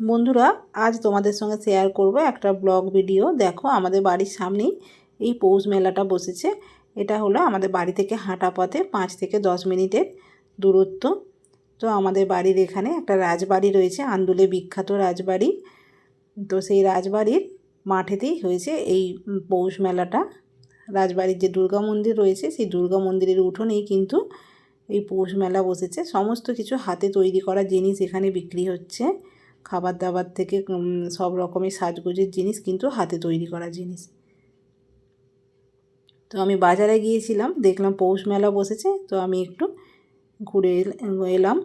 বন্ধুরা, আজ তোমাদের সঙ্গে শেয়ার করব একটা ব্লগ ভিডিও দেখো, আমাদের বাড়ির সামনেই এই পৌষ মেলাটা বসেছে। এটা হলো আমাদের বাড়ি থেকে হাঁটা পথে পাঁচ থেকে দশ মিনিটের দূরত্ব। তো আমাদের বাড়ির এখানে একটা রাজবাড়ি রয়েছে, আন্দুলে বিখ্যাত রাজবাড়ি। তো সেই রাজবাড়ির মাঠেতেই হয়েছে এই পৌষ মেলাটা। রাজবাড়ির যে দুর্গা মন্দির রয়েছে, সেই দুর্গা মন্দিরের উঠোনেই কিন্তু এই পৌষ মেলা বসেছে। সমস্ত কিছু হাতে তৈরি করা জিনিস এখানে বিক্রি হচ্ছে। খাবার দাবার থেকে সব রকমের সাজগোজের জিনিস কিন্তু হাতে তৈরি করা জিনিস। তো আমি বাজারে গিয়েছিলাম, দেখলাম পৌষ মেলা বসেছে, তো আমি একটু ঘুরে এলাম,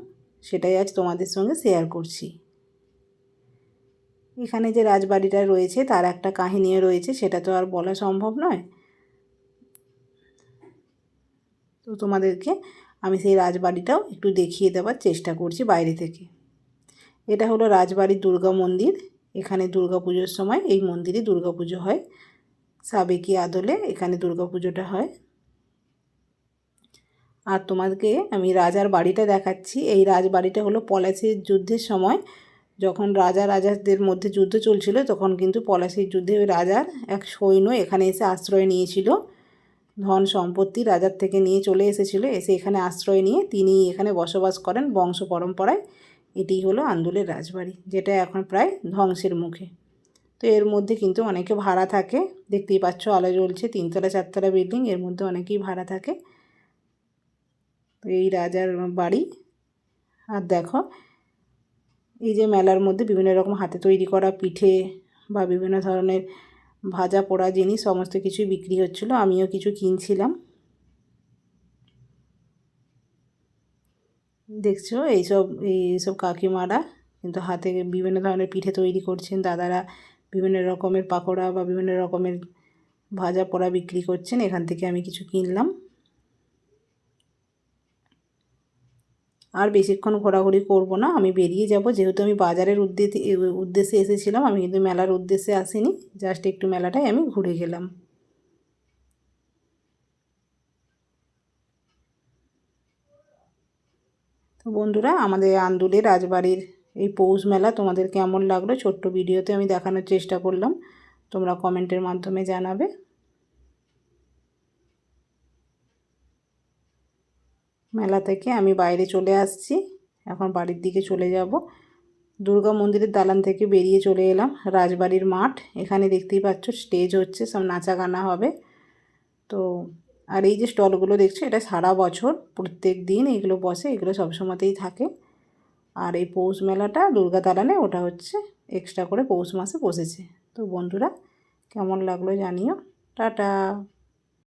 সেটাই আজ তোমাদের সঙ্গে শেয়ার করছি। এখানে যে রাজবাড়িটা রয়েছে, তার একটা কাহিনীও রয়েছে, সেটা তো আর বলা সম্ভব নয়। তো তোমাদেরকে আমি সেই রাজবাড়িটাও একটু দেখিয়ে দেওয়ার চেষ্টা করছি বাইরে থেকে। এটা হলো রাজবাড়ির দুর্গা মন্দির। এখানে দুর্গা পুজোর সময় এই মন্দিরে দুর্গা পুজো হয়। সাবেকি আদলে এখানে দুর্গা পুজোটা হয়। আর তোমাদেরকে আমি রাজার বাড়িটা দেখাচ্ছি। এই রাজবাড়িটা হলো পলাশির যুদ্ধের সময়। যখন রাজা রাজাদের মধ্যে যুদ্ধ চলছিল, তখন কিন্তু পলাশির যুদ্ধে ওই রাজার এক সৈন্য এখানে এসে আশ্রয় নিয়েছিল। ধন সম্পত্তি রাজার থেকে নিয়ে চলে এসেছিল। এসে এখানে আশ্রয় নিয়ে তিনি এখানে বসবাস করেন বংশ পরম্পরায়। এটি হলো আন্দুলের রাজবাড়ি, যেটা এখন প্রায় ধ্বংসের মুখে। তো এর মধ্যে কিন্তু অনেকে ভাড়া থাকে। দেখতেই পাচ্ছ আলো জ্বলছে, তিনতলা, চারতলা বিল্ডিং, এর মধ্যে অনেকেই ভাড়া থাকে। তো এই রাজার বাড়ি। আর দেখো, এই যে মেলার মধ্যে বিভিন্ন রকম হাতে তৈরি করা পিঠে বা বিভিন্ন ধরনের ভাজা পোড়া জিনিস, সমস্ত কিছুই বিক্রি হচ্ছিল। আমিও কিছু কিনছিলাম। দেখছ? এইসব এইসব কাকিমারা কিন্তু হাতে বিভিন্ন ধরনের পিঠে তৈরি করছেন। দাদারা বিভিন্ন রকমের পাকোড়া বা বিভিন্ন রকমের ভাজা পোড়া বিক্রি করছেন। এখান থেকে আমি কিছু কিনলাম। আর বেশিক্ষণ ঘোরাঘুরি করব না, আমি বেরিয়ে যাব। যেহেতু আমি বাজারের উদ্দেশ্যে উদ্দেশ্যে এসেছিলাম, আমি কিন্তু মেলার উদ্দেশ্যে আসিনি। জাস্ট একটু মেলাটাই আমি ঘুরে গেলাম। তো বন্ধুরা, আমাদের আন্দুলে রাজবাড়ির এই পৌষ মেলা তোমাদের কেমন লাগল ছোট্ট ভিডিওতে আমি দেখানোর চেষ্টা করলাম। তোমরা কমেন্টের মাধ্যমে জানাবে। মেলা থেকে আমি বাইরে চলে আসছি, এখন বাড়ির দিকে চলে যাব। দুর্গা মন্দিরের দালান থেকে বেরিয়ে চলে এলাম, রাজবাড়ির মাঠ। এখানে দেখতেই পাচ্ছ, স্টেজ হচ্ছে, সব নাচা গানা হবে। তো আর এই যে স্টলগুলো দেখছ, এটা সারা বছর প্রত্যেক দিন এগুলো বসে, এগুলো সবসময়তেই থাকে। আর এই পৌষ মেলাটা দুর্গা দালানে, ওটা হচ্ছে এক্সট্রা করে পৌষ মাসে বসেছে। তো বন্ধুরা, কেমন লাগল জানিও। টাটা!